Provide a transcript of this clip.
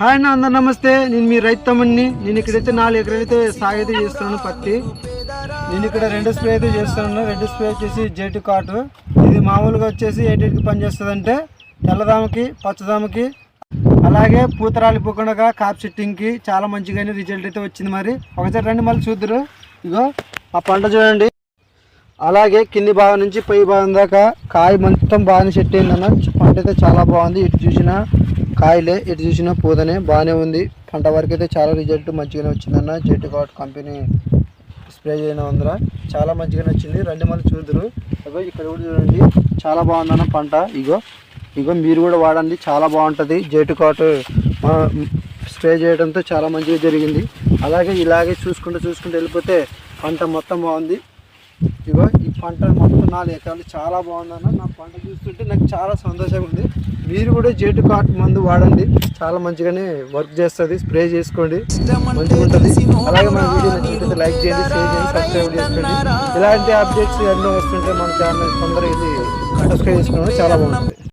Hi అన్న అందరు నమస్తే. నేను మీ రైతు తమ్ముడిని నేను ఇక్కడైతే నాలుగు ఎకరాలైతే సాగు అయితే చేస్తున్నాను పత్తి. నేను ఇక్కడ రెండు స్ప్రే అయితే చేస్తున్నాను. రెండు స్ప్రే వచ్చేసి జెట్ కాటు. ఇది మామూలుగా వచ్చేసి ఏటికి పని చేస్తుంది తెల్లదామకి పచ్చదామకి అలాగే పూత రాలిపోకుండా కాప్ సెట్టింగ్కి చాలా మంచిగానే రిజల్ట్ అయితే వచ్చింది మరి. ఒకసారి రండి మళ్ళీ చూద్దరు. ఇగో ఆ పంట చూడండి. అలాగే కింది భాగం నుంచి పై భాగం దాకా కాయ మొత్తం బాగానే సెట్ అయిందన్న. పంట అయితే చాలా బాగుంది. ఇటు చూసినా కాయలే ఎటు చూసినా పూదనే బాగానే ఉంది. పంట వరకు అయితే చాలా రిజల్ట్ మంచిగానే వచ్చిందన్న. జెట్ కాట్ కంపెనీ స్ప్రే చేయడం అందర. చాలా మంచిగానే వచ్చింది. రెండు మళ్ళీ చూద్దరు. ఇగో ఇక్కడ కూడా చూడండి. చాలా బాగుందన్న పంట. ఇగో ఇగో మీరు కూడా వాడండి. చాలా బాగుంటుంది. జెట్ కాట్ స్ప్రే చేయడంతో చాలా మంచిగా జరిగింది. అలాగే ఇలాగే చూసుకుంటూ చూసుకుంటూ వెళ్ళిపోతే పంట మొత్తం బాగుంది. ఇగో ఈ పంట మొత్తం నాలుగు ఎకరాలు. చాలా బాగుందన్న. నా పంట చూస్తుంటే నాకు చాలా సంతోషంగా ఉంది. మీరు కూడా జేటు కాట్ మందు వాడండి. చాలా మంచిగానే వర్క్ చేస్తుంది. స్ప్రే చేసుకోండి. మంచిగా ఉంటుంది. అలాగే మన వీడియో నచ్చినట్లయితే లైక్ చేయండి షేర్ చేయండి సబ్స్క్రైబ్ చేసుకోండి. ఇలాంటి అప్డేట్స్ అన్నీ వస్తుంటే మన ఛానల్ తొందరగా ఇది సబ్స్క్రైబ్ చేసుకోవడం చాలా బాగుంటుంది.